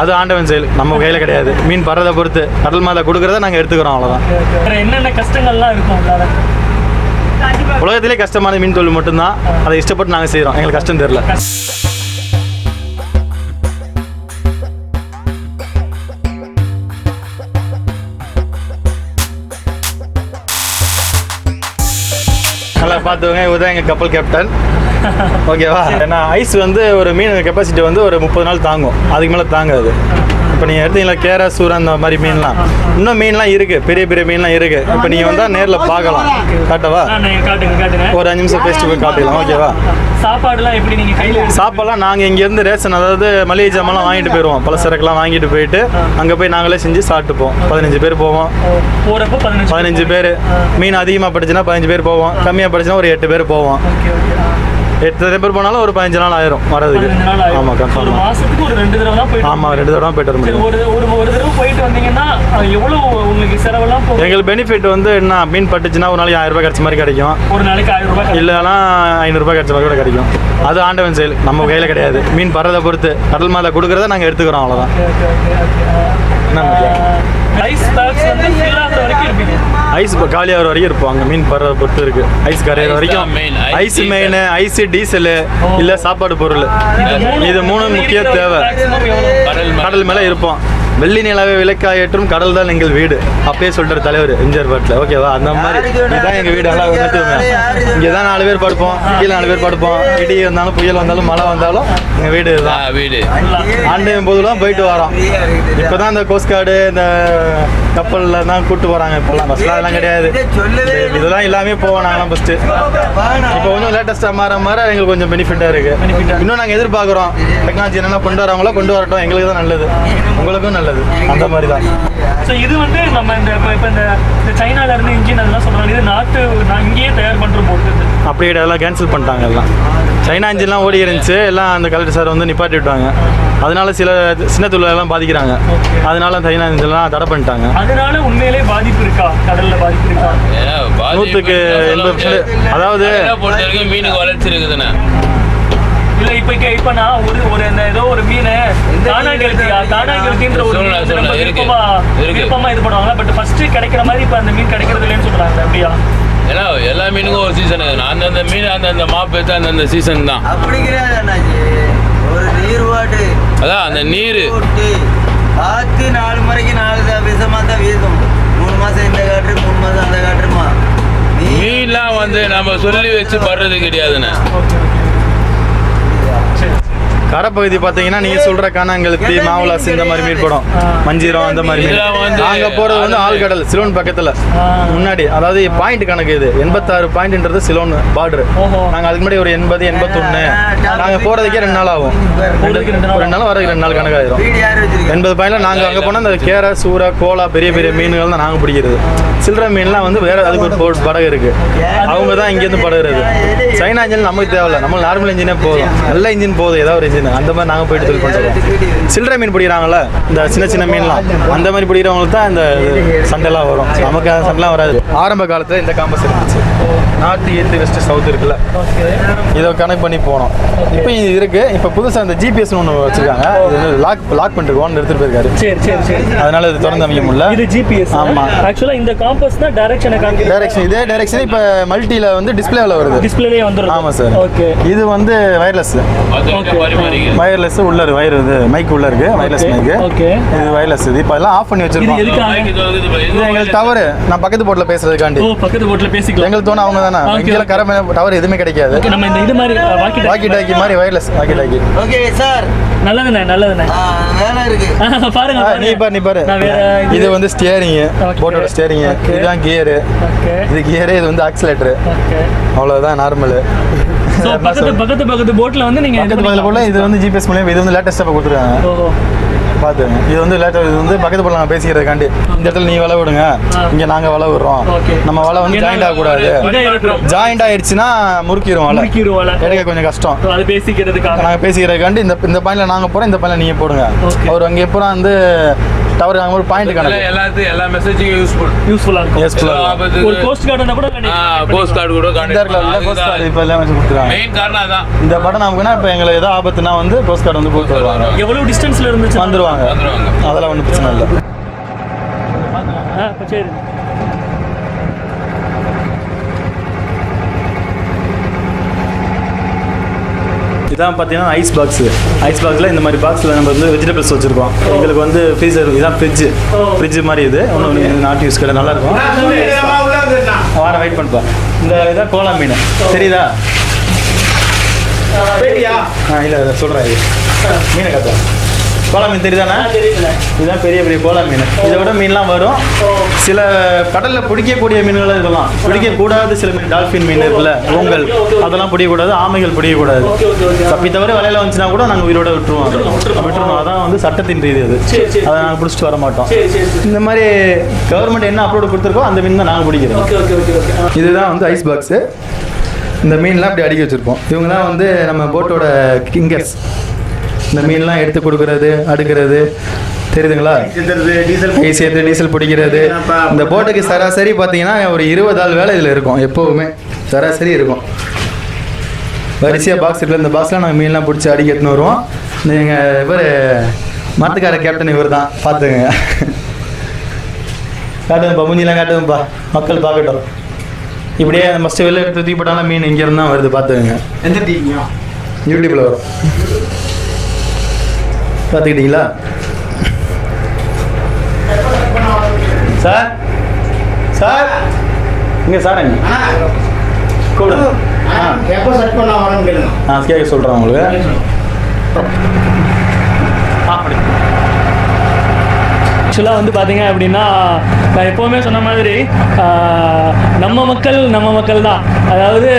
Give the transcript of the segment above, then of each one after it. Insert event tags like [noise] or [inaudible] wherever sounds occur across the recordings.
அது ஆண்டவன் செயல். நம்ம கையில் கிடையாது. மீன் பறதை பொறுத்து. கடல் மேலே கொடுக்குறத நாங்கள் எடுத்துக்கிறோம் அவ்வளோதான் என்னென்ன கஷ்டங்கள்லாம் இருக்கும் உலகத்திலே கஷ்டமான மீன் தொழில் மட்டும்தான். அதை இஷ்டப்பட்டு நாங்கள் செய்கிறோம் எங்களுக்கு கஷ்டம் தெரியல. நல்லா பார்த்துக்கோங்க. இவர் தான் எங்கள் கப்பல் கேப்டன் ஓகேவா ஏன்னா ஐஸ் வந்து ஒரு மீன் கெப்பாசிட்டி வந்து ஒரு முப்பது நாள் தாங்கும். அதுக்கு மேலே தாங்காது. இப்போ நீங்கள் எடுத்தீங்களா கேரா சூரா அந்த மாதிரி மீன்லாம். இன்னும் மீன்லாம் இருக்குது பெரிய பெரிய மீன்லாம் இருக்குது இப்போ நீங்கள் வந்தால் நேரில் பார்க்கலாம். காட்டவா? ஒரு அஞ்சு நிமிஷம் பேசிட்டு போய் காட்டிடலாம். ஓகேவா? சாப்பாடுலாம் எப்படி நீங்க கையில எடுத்து- சாப்பாடுலாம் நாங்கள் இங்கேருந்து ரேஷன் அதாவது மளிகை ஜாமான்லாம் வாங்கிட்டு போயிடுவோம். பல சரக்குலாம் வாங்கிட்டு போயிட்டு அங்கே போய் நாங்களே செஞ்சு சாப்பிட்டுப்போம். பதினஞ்சு பேர் போவோம். பதினஞ்சு பேர் மீன் அதிகமாக படிச்சுன்னா பதினஞ்சு பேர் போவோம். கம்மியாக படிச்சுன்னா ஒரு எட்டு பேர் போவோம். எட்டு பேர் போனாலும் ஒரு பதினஞ்சு நாள் ஆயிரும் வரதுக்கு ஆமாம் கன்ஃபார்ம் மாசத்துக்கு ஒரு ரெண்டு தடவை தான் ஆமாம் ரெண்டு தடவை போயிட்டு வர முடியும் ஒரு ஒரு ஒரு தடவை போயிட்டு வந்தீங்கன்னா அஹ், எவ்வளவு உங்களுக்கு செலவெல்லாம் எங்களுக்கு பெனிஃபிட் வந்து என்ன மீன் பட்டுச்சுன்னா ஒரு நாளைக்கு ஆயிரம் ரூபாய் கிடைச்ச மாதிரி கிடைக்கும். ஒரு நாளைக்கு ஆயிரம் ரூபாய். இல்லைனா ஐநூறுரூபா கிடைச்ச மாதிரி கூட கிடைக்கும். அது ஆண்டவன் செயல் நம்ம கையில் கிடையாது. மீன் பறதை பொறுத்து கடல் மேலே கொடுக்குறத நாங்கள் எடுத்துக்கிறோம் அவ்வளோதான். என்ன மச்சான்? ஆஹ், ஐஸ் பேக்ஸ் வந்து fill ஆகுற வரைக்கும் இருப்பீங்க. ஐஸ் காலியாகிற வரைக்கும் இருப்போம் அங்கே மீன் பறவை பொறுத்து இருக்கு. ஐஸ் கரையிற வரைக்கும் ஐஸ். மெயின் ஐஸ் டீசலு இல்லை சாப்பாடு பொருள். இது மூணு முக்கிய தேவை. கடல் மேலே இருப்போம். வெள்ளி நிலாவை விளக்காய் ஏற்றும் கடல் தான் எங்கள் வீடு. அப்பயே சொல்றாரு தலைவர் எம்ஜிஆர் பாட்டில். ஓகேவா அந்த மாதிரி. இதுதான் எங்கள் வீடு. நல்லா இங்கே தான் நாலு பேர் படுப்போம். கீழே நாலு பேர் படுப்போம். இடி வந்தாலும் புயல் வந்தாலும் மழை வந்தாலும் எங்கள் வீடு இதுதான். வீடு. ஆண்டையும் போதுலாம் போயிட்டு வரோம். இப்போ தான் இந்த கோஸ்ட் கார்டு இந்த கப்பலில் தான் கூட்டு போகிறாங்க இப்போல்லாம் பஸ்லாம் அதெல்லாம் கிடையாது. இதெல்லாம் எல்லாமே போவோம் நாங்களாம் ஃபஸ்ட்டு இப்போ கொஞ்சம் லேட்டஸ்ட்டாக மாற மாற எங்களுக்கு கொஞ்சம் பெனிஃபிட்டாக இருக்கு. இன்னும் நாங்கள் எதிர்பார்க்குறோம். டெக்னாலஜி என்னென்ன கொண்டு வரவங்களோ கொண்டு வரட்டும். எங்களுக்கு தான் நல்லது. உங்களுக்கும் நல்லது. அந்த மாதிரி தான் So, இது வந்து நம்ம இந்த இப்போ இப்போ இந்த இந்த சைனால இருந்து இன்ஜின் அதெல்லாம் சொல்றாங்க. இது நாட்டு நான் இங்கேயே தயார் பண்ற போட்டு இது. அப்படியே எல்லாம் கேன்சல் பண்ணிட்டாங்க எல்லாம். சைனா இன்ஜின்லாம் ஓடி இருந்துச்சு. எல்லாம் அந்த கலெக்டர் சார் வந்து நிப்பாட்டி விட்டாங்க. அதனால சில சின்ன தொழிலெல்லாம் பாதிக்கிறாங்க. அதனால சைனா இன்ஜின்லாம் தடை பண்ணிட்டாங்க. அதனால உண்மையிலே பாதிப்பு இருக்கா? கடல்ல பாதிப்பு இருக்கா? நூற்றுக்கு எண்பது அதாவது மீனுக்கு வளர்ச்சி இருக்குதுண்ணே. இல்ல இப்ப இங்க- இப்ப நான் ஒரு ஒரு இந்த ஏதோ ஒரு மீன் தானாங்கெழுத்தியா தானாங்கெழுத்தின்ற ஒரு மீன் வந்து சொல்லலாம், ரொம்ப. விருப்பமா. விருப்பமா இது பண்ணுவாங்க பட் ஃபர்ஸ்ட் கிடைக்கிற மாதிரி இப்ப அந்த மீன் கிடைக்கிறது இல்லைன்னு சொல்றாங்க அப்படியா? ஏன்னா எல்லா மீனுக்கும் ஒரு சீசன் அந்தந்த மீன் அந்தந்த மாப்பு எடுத்து அந்தந்த சீசன் தான். அப்படி கிடையாது அண்ணாச்சி ஒரு நீர்வாட்டு அதான் அந்த நீர். போட்டு காத்து நாலு முறைக்கு நாலு தான் விஷமா தான் வீசும். மூணு மாசம் இந்த காற்று மூணு மாசம் அந்த காற்றுமா? மீன்லாம் வந்து நம்ம சொல்லி வச்சு படுறது கிடையாதுண்ணே கரைப்பகுதி பார்த்தீங்கன்னா நீங்க சொல்ற காணாங்கழுத்தி மாவுலாஸ் இந்த மாதிரி மீன் படம் மஞ்சிரம் அந்த மாதிரி மீன். நாங்க போறது வந்து ஆழ்கடல் சிலோன் பக்கத்துல. முன்னாடி அதாவது பாயிண்ட் கணக்கு இது. எண்பத்தாறு பாயிண்ட்ன்றது சிலோன் பார்டர். நாங்க அதுக்கு முன்னாடி ஒரு எண்பது எண்பத்தொன்னு. நாங்க போறதுக்கே ரெண்டு நாள் ஆகும். ரெண்டு நாள் வரதுக்கு ரெண்டு நாள் கணக்காயிரும். எண்பது பாயிண்ட்ல நாங்க அங்க போனா இந்த கேரை சூறா கோலா பெரிய பெரிய மீன்கள் தான் நாங்க பிடிக்கிறது. சில்லற மீன்லாம் வந்து வேற அதுக்கு ஒரு போட் படகு இருக்கு. அவங்க தான் இங்கேருந்து படகுறது சைனா இன்ஜின் நமக்கு தேவையில்ல. நம்ம நார்மல் இன்ஜினே போதும். நல்ல இன்ஜின் போதும். ஏதாவது ஒரு இன்ஜின் அந்த மாதிரி நாங்கள் போயிட்டு தொழில் பண்ணுறோம் சில்லறை மீன் பிடிக்கிறாங்கல்ல இந்த சின்ன சின்ன மீன்லாம். அந்த மாதிரி பிடிக்கிறவங்களுக்கு தான் இந்த சண்டைலாம் வரும். நமக்கு அந்த சண்டைலாம் வராது. ஆரம்ப காலத்தில் இந்த காம்பஸ் இருந்துச்சு. நார்த் ஈஸ்ட் வெஸ்ட் சவுத் இருக்குல்ல. இதை கனெக்ட் பண்ணி போனோம். இப்போ இது இருக்கு. இப்போ புதுசாக இந்த ஜிபிஎஸ் ஒன்று வச்சிருக்காங்க. இது லாக் லாக் பண்ணிட்டு ஓன் எடுத்துட்டு போயிருக்காரு. சரி சரி சரி. அதனால இது திறந்து அமைக்க முடியல. இது ஜிபிஎஸ் ஆமா. ஆக்சுவலா இந்த காம்பஸ் தான் டைரக்ஷனை காமிக்குது. டைரக்ஷன் இதே டைரக்ஷன் இப்போ மல்டியில் வந்து டிஸ்பிளேவில் வருது. டிஸ்பிளேலயே வந்துரும் ஆமா சார் ஓகே இது வந்து வயர்லெஸ் வயர்லெஸ் உள்ள இருக்கு வயர் இது மைக் உள்ள இருக்கு வயர்லெஸ் Okay, மைக் okay. இது வயர்லெஸ் இது இப்போ எல்லாம் ஆஃப் பண்ணி இது வச்சிருக்கோம். இது எங்களுக்கு டவர் நான் பக்கத்து போர்ட்டில் பேசுறதுக்காண்டி. ஓ பக்கத்து போட்ல பேசிக்கலாம். எங்களுக்கு தோணும் அவங்க தானே? Okay, இங்கே கரை டவர் எதுவுமே கிடைக்காது. ஓகே நம்ம இந்த இது மாதிரி வாக்கி வாக்கி டாக்கி மாதிரி wireless walkie talkie okay sir நல்லதுண்ணே நல்லதுண்ணே. பாருங்க. நீ பாரு நீ பாரு. இது வந்து ஸ்டியரிங். போட்டோட ஸ்டியரிங். இதுதான் கியரு இது கியரு இது வந்து ஆக்சிலேட்டர் அவ்வளவுதான் நார்மல் [laughs] பக்கத்து பக்கத்து பக்கத்து போட்ல வந்து நீங்க பக்கத்து பக்கத்துல போல இது வந்து ஜிபிஎஸ் மூலியம் இது வந்து லேட்டஸ்ட்டாக கொடுத்துருக்காங்க. ஓஹோ பார்த்துங்க இது வந்து லேட்டர் இது வந்து பக்கத்து போல நாங்கள் பேசிக்கிறதுக்காண்டி. இந்த இடத்துல நீ வலை விடுங்க. இங்கே நாங்கள் வலை விடுறோம். நம்ம வலை வந்து ஜாயிண்ட் ஆகக்கூடாது ஜாயிண்ட் ஆயிடுச்சுன்னா முறுக்கிடும் வலை. எடுக்க கொஞ்சம் கஷ்டம். அது பேசிக்கிறதுக்காக. நாங்கள் பேசிக்கிறதுக்காண்டி இந்த இந்த பாயிண்ட்ல நாங்கள் போகிறோம் இந்த பாயிண்ட்ல நீங்கள் போடுங்க. அவர் அங்கே எப்போ வந்து டவர் ஒரு பாயிண்ட் கணக்கு. எல்லாத்துக்கும் எல்லா மெசேஜுக்கும் யூஸ்ஃபுல் யூஸ்ஃபுல்லாக இருக்கும். யூஸ்ஃபுல்லாக ஒரு கோஸ்ட் கார்டுனா கூட போஸ்ட் கார்டு கூட இந்த இடத்துல போஸ்ட் கார்டு இப்போ எல்லாம் வச்சு கொடுத்துருவாங்க மெயின் காரணம் அதான். இந்த பட்டன் நமக்குன்னா இப்போ எங்களுக்கு ஏதோ ஆபத்துனா வந்து போஸ்ட் கார்டு வந்து கொடுத்து வருவாங்க. எவ்வளவு டிஸ்டன்ஸ்ல இருந்துச்சு வந்துருவாங்க. வந்துருவாங்க. அதெல்லாம் ஒன்றும் பிரச்சனை இல்லை. ஆ சரி. இதான் பார்த்தீங்கன்னா ஐஸ் பாக்ஸ் ஐஸ் பாக்ஸில் இந்த மாதிரி பாக்ஸில் நம்ம வந்து வெஜிடபிள்ஸ் வச்சுருக்கோம். எங்களுக்கு வந்து ஃப்ரீசர் இதான் ஃப்ரிட்ஜ் ஃப்ரிட்ஜ் மாதிரி இது. ஒன்று நாட்டு யூஸ் கடை நல்லா இருக்கும். வாரம் வெயிட் பண்ணுப்பா இந்த இதான் கோலா மீன். தெரியுதா? ஆ இல்லை சொல்கிறேன் இது. மீனை கத்தா கோலா மீன் தெரியுதாண்ணா? இதுதான் பெரிய பெரிய கோலா மீன். இதை விட மீன்லாம் வரும். சில கடலில் பிடிக்கக்கூடிய மீன்கள் இதெல்லாம். பிடிக்கக்கூடாது சில மீன் டால்ஃபின் மீன் இருக்குல்ல உங்கள் அதெல்லாம் பிடிக்கக்கூடாது ஆமைகள் பிடிக்கக்கூடாது. தப்பி தவிர வலையில வந்துச்சுன்னா கூட நாங்கள் உயிரோட விட்டுருவோம் விட்டுருவோம் அதான் வந்து சட்டத்தின் ரீதி அது. அதை நாங்கள் பிடிச்சிட்டு வர மாட்டோம். இந்த மாதிரி கவர்மெண்ட் என்ன அப்லோடு கொடுத்துருக்கோ அந்த மீன் தான் நாங்கள் பிடிக்கிறோம் இதுதான் வந்து ஐஸ் பாக்ஸு இந்த மீன்லாம் அப்படி அடுக்கி வச்சுருப்போம். இவங்க தான் வந்து நம்ம போட்டோட கிங்கர்ஸ் இந்த மீன்லாம் எடுத்து கொடுக்கறது அடுக்கிறது. தெரியுதுங்களா? ஐஸ் சேர்த்து டீசல் பிடிக்கிறது. இந்த போட்டுக்கு சராசரி பார்த்தீங்கன்னா ஒரு இருபது ஆள் வேலை இதில் இருக்கும் எப்போவுமே. சராசரி இருக்கும். வரிசையாக பாக்ஸ் இருக்குல்ல இந்த பாக்ஸ்லாம் நாங்கள் மீன்லாம் பிடிச்சி அடிக்க எடுத்துன்னு வருவோம். நீங்கள் இவர் மரத்துக்கார கேப்டன் இவர் தான் பார்த்துங்க காட்டுங்கப்பா மூஞ்சிலாம் காட்டுங்கப்பா மக்கள் பார்க்கட்டும். இப்படியே ஃபஸ்ட்டு வெளில எடுத்து தூக்கி போட்டாலும் மீன் இங்கே இருந்தால் வருது பார்த்துக்கங்க எந்த டீங்க யூடியூப்பில் வரும். பார்த்துக்கிட்டீங்களா? சார்? சார்? இங்கே சார் எங்க கூட ஆ. எப்போ செட் பண்ண வரேன்னு கேளுங்க. நான் கேட்க சொல்கிறேன் உங்களுக்கு ஆ அப்படி ஆக்சுவலாக வந்து பார்த்தீங்க அப்படின்னா நான் எப்போவுமே சொன்ன மாதிரி நம்ம மக்கள் நம்ம மக்கள் தான். அதாவது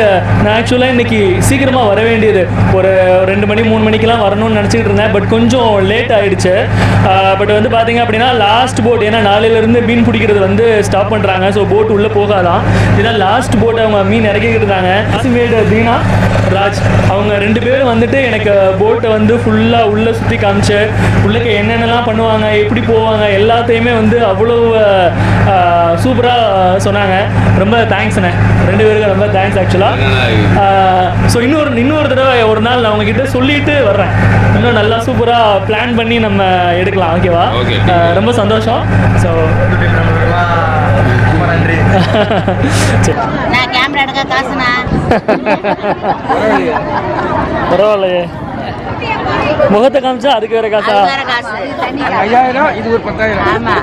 நான் ஆக்சுவலாக இன்னைக்கு சீக்கிரமாக வர வேண்டியது ஒரு ரெண்டு மணி மூணு மணிக்கெலாம் வரணும்னு நினச்சிக்கிட்டு இருந்தேன். பட் கொஞ்சம் லேட் ஆகிடுச்சு பட் வந்து பார்த்தீங்க அப்படின்னா லாஸ்ட் போட் ஏன்னா நாளையிலேருந்து மீன் பிடிக்கிறது வந்து ஸ்டாப் பண்ணுறாங்க ஸோ போட் உள்ளே போகாதான். இதான் லாஸ்ட் போட் அவங்க மீன் இறக்கிக்கிட்டு இருந்தாங்க காசிமேடு தீனா ராஜ் அவங்க ரெண்டு பேரும் வந்துட்டு எனக்கு போட்டை வந்து ஃபுல்லாக உள்ளே சுற்றி காமிச்சு உள்ளக்க என்னென்னலாம் பண்ணுவாங்க எப்படி போவாங்க எல்லாத்தையுமே வந்து அவ்வளோ சூப்பராக சொன்னாங்க. ரொம்ப தேங்க்ஸ்ண்ணே ரெண்டு பேருக்கும் ரொம்ப தேங்க்ஸ் ஆக்சுவலாக ஸோ இன்னொரு இன்னொரு தடவை ஒரு நாள் நான் உங்ககிட்ட சொல்லிட்டு வர்றேன். இன்னும் நல்லா சூப்பராக பிளான் பண்ணி நம்ம எடுக்கலாம் ஓகேவா. ரொம்ப சந்தோஷம். ஸோ நன்றி நான் கேமரா எடுக்க காசுண்ணா. [laughs] பரவாயில்லையே. முகத்தை காமிச்சா அதுக்கு வேற காசா ஐயாயிரம் இது ஒரு பத்தாயிரம் ஆமா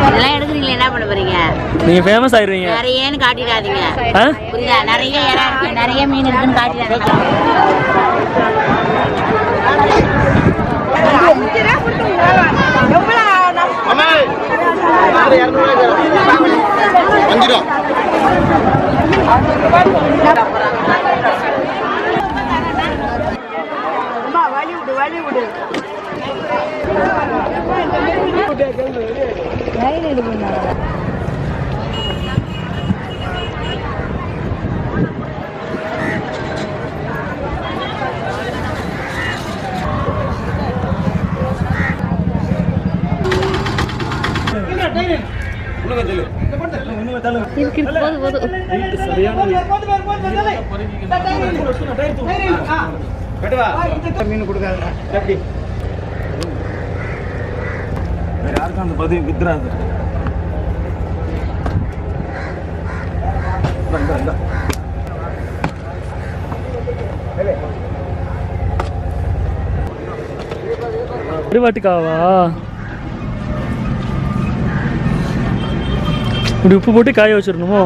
இதெல்லாம் எடுக்கிறீங்களா என்ன பண்ண போறீங்க நீங்க ஃபேமஸ் ஆயிருவீங்க நிறையன்னு காட்டிடாதீங்க? புரியுதா நிறைய இடம் இருக்கு நிறைய மீன் இருக்குன்னு காட்டிடாதீங்க ரயில் எடுக்கணும் சரியான மீன் கொடுக்காதுண்ணா எப்படி? யாருக்கும் அந்த பதிவு வித்துறாது. கருவாட்டுக்காவா? இப்படி உப்பு போட்டு காய வச்சிடணுமோ?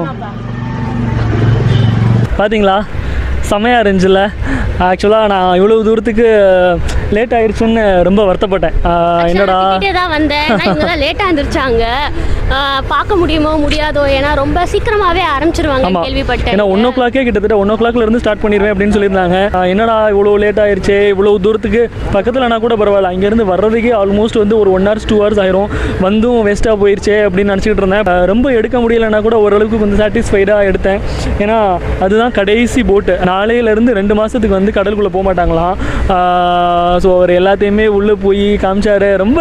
பாத்தீங்களா? செமையாக இருந்துச்சுல்ல ஆக்சுவலாக நான் இவ்வளவு தூரத்துக்கு லேட் ஆயிடுச்சுன்னு ரொம்ப வருத்தப்பட்டேன். என்னடா? வந்தேன். லேட்டாக இருந்துருச்சாங்க பார்க்க முடியுமோ முடியாதோ ஏன்னா ரொம்ப சீக்கிரமாவே ஆரம்பிச்சிருவாங்க கேள்விப்பட்டேன் ஏன்னா ஒன் ஓ கிளாக்கே கிட்டத்தட்ட ஒன் ஓ கிளாக்ல இருந்து ஸ்டார்ட் பண்ணிடுவேன் அப்படின்னு சொல்லியிருந்தாங்க. என்னடா இவ்வளோ லேட் ஆயிருச்சே இவ்வளோ தூரத்துக்கு? பக்கத்துலனா கூட பரவாயில்ல. இங்கேருந்து வர்றதுக்கே ஆல்மோஸ்ட் வந்து ஒரு ஒன் ஹவர்ஸ் டூ ஹவர்ஸ் ஆயிரும். வந்தும் வேஸ்ட்டாக போயிருச்சே அப்படின்னு நினச்சிக்கிட்டு இருந்தேன். ரொம்ப எடுக்க முடியலைன்னா கூட ஓரளவுக்கு கொஞ்சம் சாட்டிஸ்ஃபைடாக எடுத்தேன். ஏன்னா அதுதான் கடைசி போட்டு நாளையிலேருந்து ரெண்டு மாதத்துக்கு வந்து கடலுக்குள்ளே போக மாட்டாங்களாம். ஸோ அவர் எல்லாத்தையுமே உள்ளே போய் காமிச்சாரு. ரொம்ப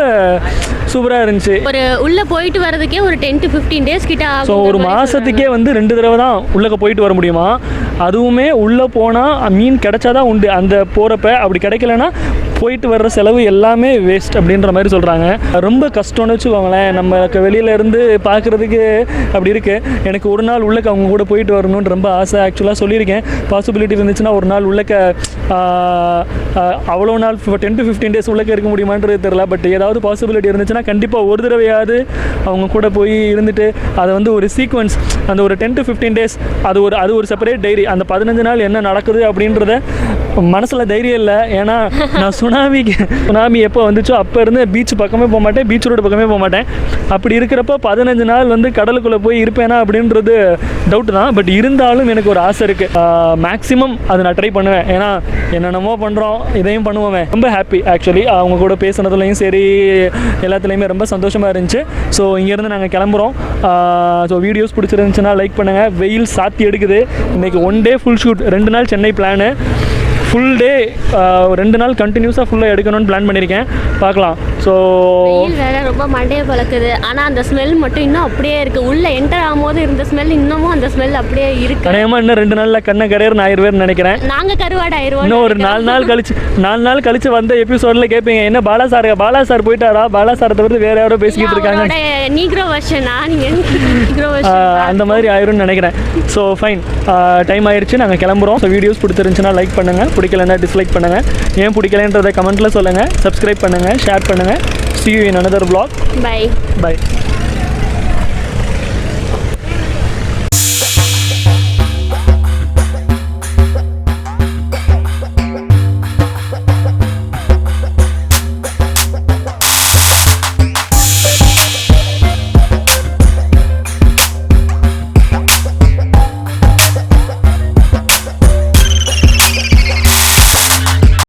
சூப்பராக இருந்துச்சு. ஒரு உள்ள போயிட்டு வர்றதுக்கே ஒரு டென் டு ஃபிஃப்டீன் டேஸ் கிட்ட ஸோ ஒரு மாதத்துக்கே வந்து ரெண்டு தடவை தான் உள்ளக்க போயிட்டு வர முடியுமா? அதுவுமே உள்ளே போனால் மீன் கிடைச்சாதான் உண்டு. அந்த போகிறப்ப அப்படி கிடைக்கலனா போயிட்டு வர்ற செலவு எல்லாமே வேஸ்ட் அப்படின்ற மாதிரி சொல்கிறாங்க ரொம்ப கஷ்டம்னு வச்சுக்கோங்களேன். நம்மளுக்கு வெளியில இருந்து பார்க்குறதுக்கு அப்படி இருக்குது எனக்கு ஒரு நாள் உள்ளக்க அவங்க கூட போயிட்டு வரணும்னு ரொம்ப ஆசை. ஆக்சுவலாக சொல்லியிருக்கேன். பாசிபிலிட்டி இருந்துச்சுன்னா ஒரு நாள் உள்ளக்க அவ்வளோ நாள் டென் டு ஃபிஃப்டீன் டேஸ் உள்ளக்க இருக்க முடியுமான்றது தெரில பட் ஏதாவது பாசிபிலிட்டி இருந்துச்சுன்னா கண்டிப்பாக ஒரு தடவையாவது அவங்க கூட போய் இருந்துட்டு அதை வந்து ஒரு சீக்வன்ஸ் அந்த ஒரு டென் டு ஃபிஃப்டீன் டேஸ் அது ஒரு அது ஒரு செப்பரேட் டைரி அந்த பதினஞ்சு நாள் என்ன நடக்குது அப்படின்றத மனசில் தைரியம் இல்லை. ஏன்னா நான் சுனாமிக்கு சுனாமி எப்போ வந்துச்சோ அப்போ இருந்து பீச் பக்கமே போக மாட்டேன் பீச் ரோடு பக்கமே போக மாட்டேன். அப்படி இருக்கிறப்ப பதினஞ்சு நாள் வந்து கடலுக்குள்ளே போய் இருப்பேனா அப்படின்றது டவுட் தான். பட் இருந்தாலும் எனக்கு ஒரு ஆசை இருக்குது மேக்ஸிமம் அதை நான் ட்ரை பண்ணுவேன். ஏன்னா என்னென்னமோ பண்ணுறோம் இதையும் பண்ணுவோமே. ரொம்ப ஹாப்பி ஆக்சுவலி அவங்க கூட பேசுனதுலையும் சரி எல்லாத்துலேயுமே ரொம்ப சந்தோஷமாக இருந்துச்சு. ஸோ இங்கேருந்து நாங்கள் கிளம்புறோம். ஸோ வீடியோஸ் பிடிச்சிருந்துச்சுன்னா லைக் பண்ணுங்கள் வெயில் சாத்தி எடுக்குது. இன்றைக்கி ஒன் டே ஃபுல் ஷூட் ரெண்டு நாள் சென்னை பிளானு ஃபுல் டே ரெண்டு நாள் கண்டினியூஸாக ஃபுல்லாக எடுக்கணும்னு பிளான் பண்ணியிருக்கேன் பார்க்கலாம். ஸோ வேற ரொம்ப மண்டையை பழக்குது. ஆனா அந்த ஸ்மெல் மட்டும் இன்னும் அப்படியே இருக்கு. உள்ள என்டர் ஆகும்போது இருந்த ஸ்மெல் இன்னமும் அந்த ஸ்மெல் அப்படியே இருக்கு. கடையமாக இன்னும் ரெண்டு நாளில் கண்ணை கரையர்னு ஆயிடுவேன்னு நினைக்கிறேன். நாங்க கருவாடாயிருவோம் இன்னும் ஒரு நாலு நாள் கழிச்சு நாலு நாள் கழிச்சு வந்த எபிசோடில் கேட்பீங்க என்ன பாலா சார் பாலா சார் போயிட்டாரா? பாலா சார் தவிர்த்து வேற யாரோ பேசிக்கிட்டு இருக்காங்க நீக்ரோ வெர்ஷனா நீங்க நீக்ரோ ஆஹ் வெர்ஷன் அந்த மாதிரி ஆயிரும்னு நினைக்கிறேன். ஸோ ஃபைன் டைம் ஆயிருச்சு. நாங்கள் கிளம்புறோம். ஸோ வீடியோஸ் பிடிச்சிருந்துச்சுன்னா லைக் பண்ணுங்கள் பிடிக்கலன்னா டிஸ்லைக் பண்ணுங்கள் ஏன் பிடிக்கலன்றதை கமெண்ட்டில் சொல்லுங்கள் சப்ஸ்கிரைப் பண்ணுங்கள் ஷேர் பண்ணுங்கள் see you in another vlog. Bye bye.